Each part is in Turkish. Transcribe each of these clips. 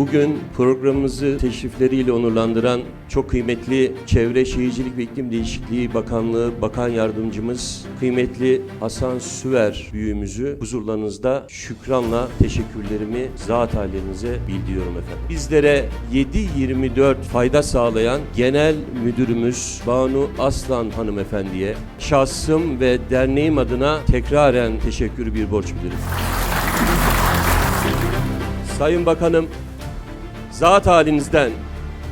Bugün programımızı teşrifleriyle onurlandıran çok kıymetli Çevre Şehircilik ve İklim Değişikliği Bakanlığı Bakan Yardımcımız kıymetli Hasan Süver büyüğümüzü huzurlarınızda şükranla teşekkürlerimi zat hallerinize bildiriyorum efendim. Bizlere 7-24 fayda sağlayan Genel Müdürümüz Banu Aslan hanımefendiye şahsım ve derneğim adına tekraren teşekkür bir borç bilirim. Sayın Bakanım, zat halinizden,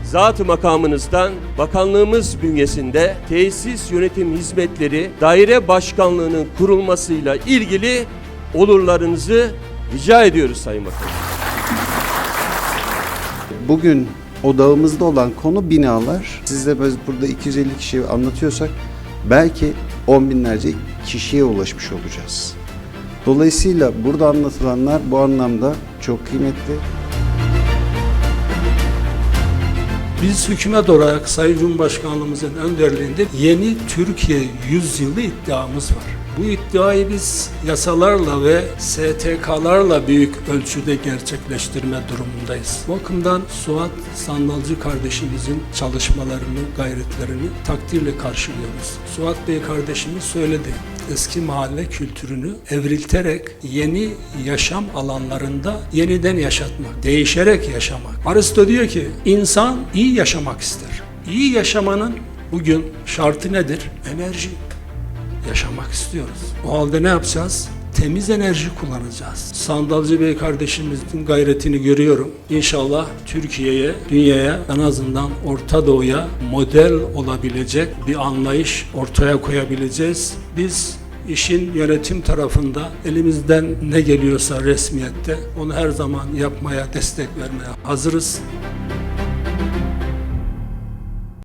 zat makamınızdan bakanlığımız bünyesinde tesis yönetim hizmetleri daire başkanlığının kurulmasıyla ilgili olurlarınızı rica ediyoruz Sayın Bakanım. Bugün odağımızda olan konu binalar. Size biz burada 250 kişi anlatıyorsak belki on binlerce kişiye ulaşmış olacağız. Dolayısıyla burada anlatılanlar bu anlamda çok kıymetli. Biz hükümet olarak Sayın Cumhurbaşkanlığımızın önderliğinde yeni Türkiye yüzyılı iddiamız var. Bu iddiayı biz yasalarla ve STK'larla büyük ölçüde gerçekleştirme durumundayız. Bu bakımdan Suat Sandalcı kardeşimizin çalışmalarını, gayretlerini takdirle karşılıyoruz. Suat Bey kardeşimiz söyledi. Eski mahalle kültürünü evrilterek yeni yaşam alanlarında yeniden yaşatmak, değişerek yaşamak. Aristo diyor ki insan iyi yaşamak ister. İyi yaşamanın bugün şartı nedir? Enerji yaşamak istiyoruz. O halde ne yapacağız? Temiz enerji kullanacağız. Sandalcı Bey kardeşimizin gayretini görüyorum. İnşallah Türkiye'ye, dünyaya, en azından Orta Doğu'ya model olabilecek bir anlayış ortaya koyabileceğiz. Biz işin yönetim tarafında elimizden ne geliyorsa resmiyette onu her zaman yapmaya, destek vermeye hazırız.